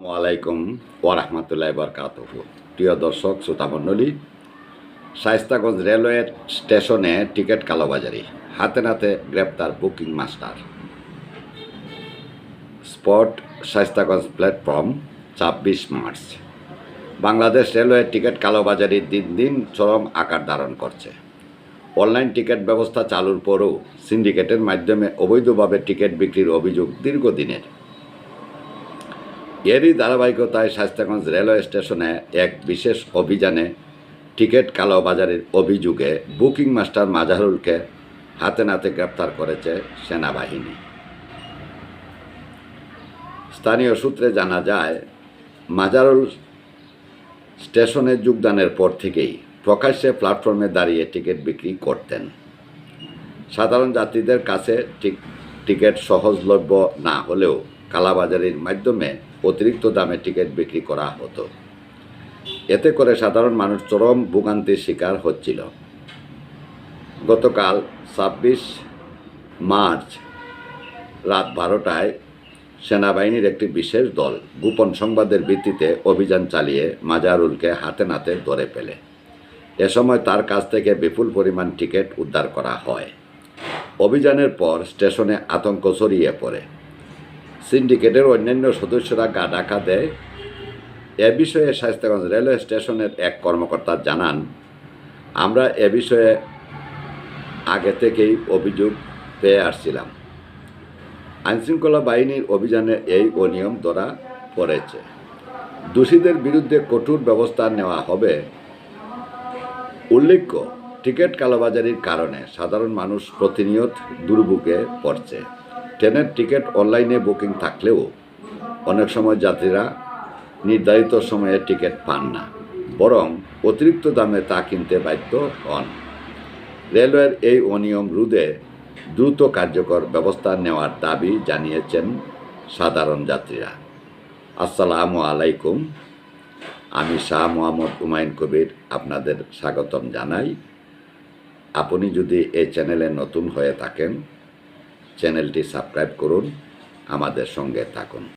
আলাইকুম ওরহমতুল্লাহ বরকাত প্রিয় দর্শক শ্রোতামণ্ডলী শায়স্তাগঞ্জ রেলওয়ে স্টেশনে টিকিট কালোবাজারি, হাতে নাতে গ্রেপ্তার booking master. Spot Shaistaganj platform, ছাব্বিশ মার্চ। বাংলাদেশ রেলওয়ে টিকিট কালোবাজারি দিন দিন চরম আকার ধারণ করছে। অনলাইন টিকিট ব্যবস্থা চালুর পরও সিন্ডিকেটের মাধ্যমে অবৈধভাবে টিকিট বিক্রির অভিযোগ দীর্ঘদিনের। এরই ধারাবাহিকতায় শাস্তাগঞ্জ রেলওয়ে স্টেশনে এক বিশেষ অভিযানে টিকিট কালোবাজারের অভিযোগে বুকিং মাস্টার মাজারুলকে হাতে নাতে গ্রেপ্তার করেছে সেনাবাহিনী। স্থানীয় সূত্রে জানা যায়, মাজারুল স্টেশনে যোগদানের পর থেকেই প্রকাশ্যে প্ল্যাটফর্মে দাঁড়িয়ে টিকিট বিক্রি করতেন। সাধারণ যাত্রীদের কাছে টিক টিকিট সহজলভ্য না হলেও কালাবাজারির মাধ্যমে অতিরিক্ত দামে টিকিট বিক্রি করা হতো। এতে করে সাধারণ মানুষ চরম ভোগান্তির শিকার হচ্ছিল। গতকাল ছাব্বিশ মার্চ রাত বারোটায় সেনাবাহিনীর একটি বিশেষ দল গোপন সংবাদের ভিত্তিতে অভিযান চালিয়ে মাজারুলকে হাতে নাতে ধরে ফেলে। এ সময় তার কাছ থেকে বিপুল পরিমাণ টিকিট উদ্ধার করা হয়। অভিযানের পর স্টেশনে আতঙ্ক ছড়িয়ে পড়ে। সিন্ডিকেটের অন্যান্য সদস্যরা গা ডাকা দেয়। এ বিষয়ে শাস্তাগঞ্জ রেলওয়ে স্টেশনের এক কর্মকর্তা জানান, আমরা এ বিষয়ে আগে থেকেই অভিযোগ পেয়ে আসছিলাম। আইনশৃঙ্খলা বাহিনীর অভিযানে এই অনিয়ম ধরা পড়েছে। দোষীদের বিরুদ্ধে কঠোর ব্যবস্থা নেওয়া হবে। উল্লেখ্য, টিকিট কালোবাজারির কারণে সাধারণ মানুষ প্রতিনিয়ত দুর্ভোগে পড়ছে। ট্রেনের টিকিট অনলাইনে বুকিং থাকলেও অনেক সময় যাত্রীরা নির্ধারিত সময়ে টিকিট পান না, বরং অতিরিক্ত দামে তা কিনতে বাধ্য হন। রেলওয়ের এই অনিয়ম রোধে দ্রুত কার্যকর ব্যবস্থা নেওয়ার দাবি জানিয়েছেন সাধারণ যাত্রীরা। আসসালামু আলাইকুম। আমি শাহ মোহাম্মদ হুমায়ুন কবির আপনাদের স্বাগতম জানাই। আপনি যদি এই চ্যানেলে নতুন হয়ে থাকেন চ্যানেলটি সাবস্ক্রাইব করুন আমাদের সঙ্গে থাকুন।